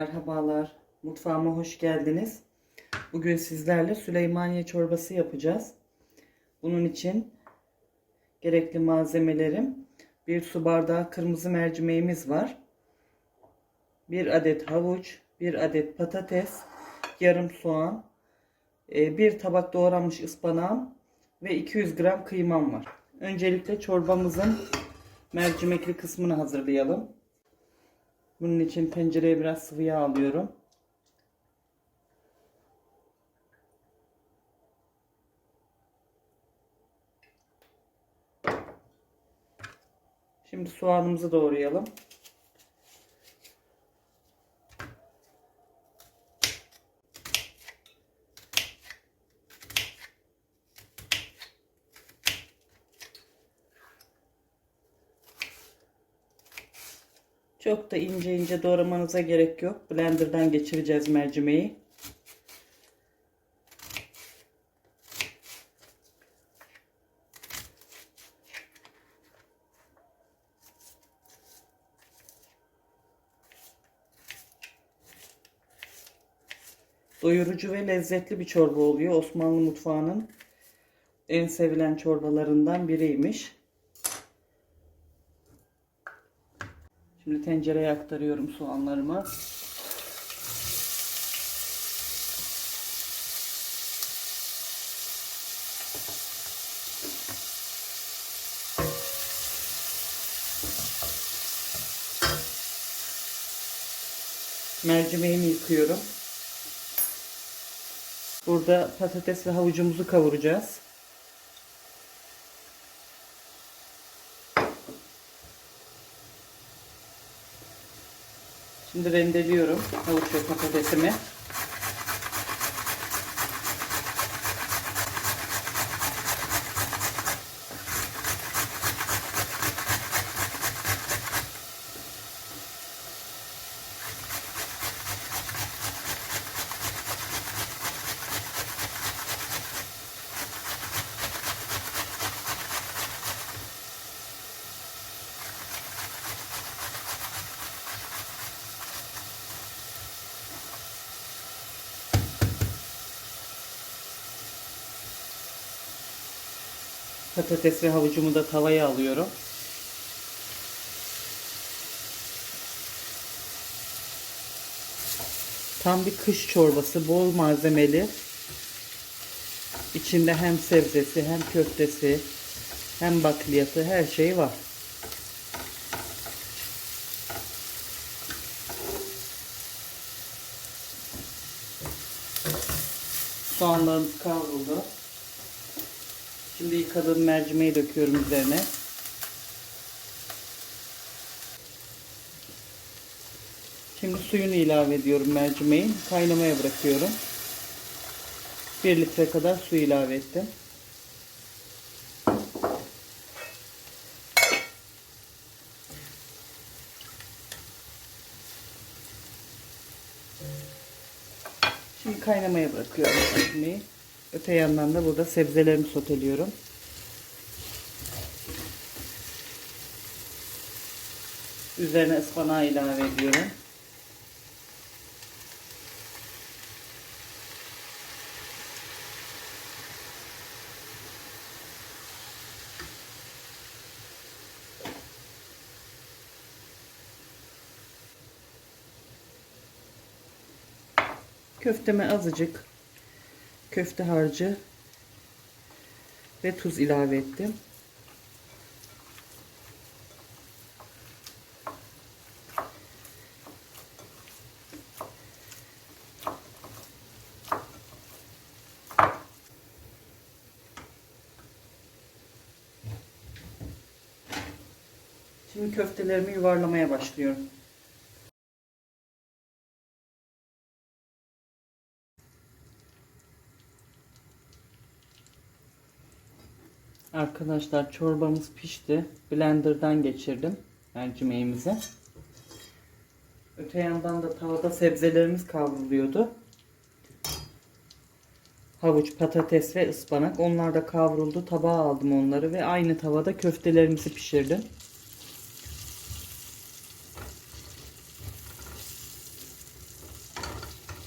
Merhabalar, mutfağıma hoş geldiniz. Bugün sizlerle Süleymaniye çorbası yapacağız. Bunun için gerekli malzemelerim bir su bardağı kırmızı mercimeğimiz var. Bir adet havuç, bir adet patates, yarım soğan, e, bir tabak doğranmış ıspanağım ve 200 gram kıymam var. Öncelikle çorbamızın mercimekli kısmını hazırlayalım. Bunun için tencereye biraz sıvı yağ alıyorum. Şimdi soğanımızı doğrayalım. Çok da ince ince doğramanıza gerek yok. Blender'dan geçireceğiz mercimeği. Doyurucu ve lezzetli bir çorba oluyor. Osmanlı mutfağının en sevilen çorbalarından biriymiş. Şimdi tencereye aktarıyorum soğanlarımı. Mercimeğimi yıkıyorum. Burada patates ve havucumuzu kavuracağız. Şimdi rendeliyorum havuç ve patatesimi. Patates ve havucumu da tavaya alıyorum. Tam bir kış çorbası, bol malzemeli. İçinde hem sebzesi, hem köftesi, hem bakliyatı, her şey var. Soğanlarımız kavruldu. Şimdi yıkadığım mercimeği döküyorum üzerine. Şimdi suyunu ilave ediyorum mercimeğin. Kaynamaya bırakıyorum. 1 litre kadar su ilave ettim. Şimdi kaynamaya bırakıyorum mercimeği. Öte yandan da burada sebzelerimi soteliyorum. Üzerine ıspanağı ilave ediyorum. Köfteme azıcık köfte harcı ve tuz ilave ettim. Şimdi köftelerimi yuvarlamaya başlıyorum. Arkadaşlar çorbamız pişti. Blender'dan geçirdim mercimeğimizi. Öte yandan da tavada sebzelerimiz kavruluyordu. Havuç, patates ve ıspanak. Onlar da kavruldu. Tabağa aldım onları ve aynı tavada köftelerimizi pişirdim.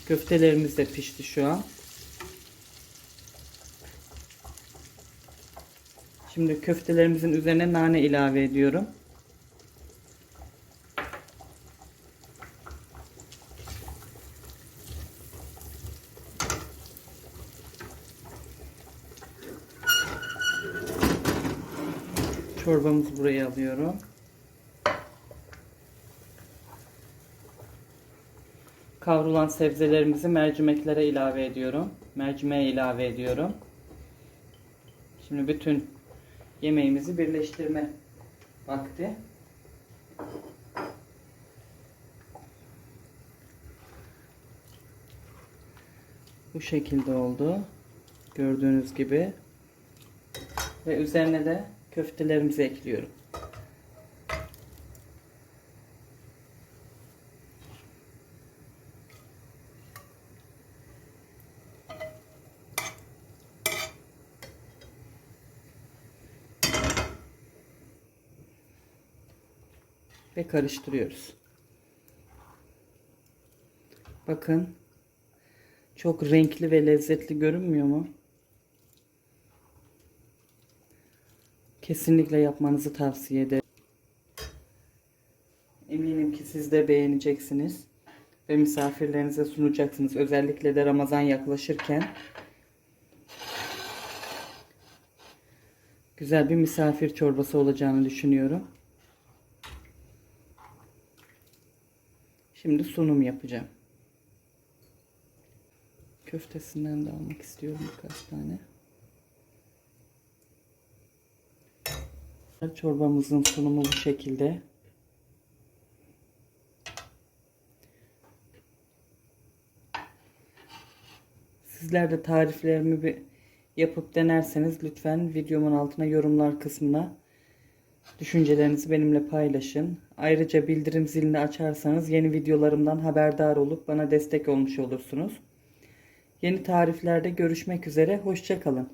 Köftelerimiz de pişti şu an. Şimdi köftelerimizin üzerine nane ilave ediyorum. Çorbamızı buraya alıyorum. Kavrulan sebzelerimizi mercimeklere ilave ediyorum. Mercimeğe ilave ediyorum. Şimdi bütün yemeğimizi birleştirme vakti. Bu şekilde oldu. Gördüğünüz gibi. Ve üzerine de köftelerimizi ekliyorum. Ve karıştırıyoruz. Bakın. Çok renkli ve lezzetli görünmüyor mu? Kesinlikle yapmanızı tavsiye ederim. Eminim ki siz de beğeneceksiniz. Ve misafirlerinize sunacaksınız. Özellikle de Ramazan yaklaşırken. Güzel bir misafir çorbası olacağını düşünüyorum. Şimdi sunum yapacağım. Köftesinden de almak istiyorum birkaç tane. Çorbamızın sunumu bu şekilde. Sizler de tariflerimi bir yapıp denerseniz lütfen videomun altına yorumlar kısmına düşüncelerinizi benimle paylaşın. Ayrıca bildirim zilini açarsanız yeni videolarımdan haberdar olup bana destek olmuş olursunuz. Yeni tariflerde görüşmek üzere. Hoşçakalın.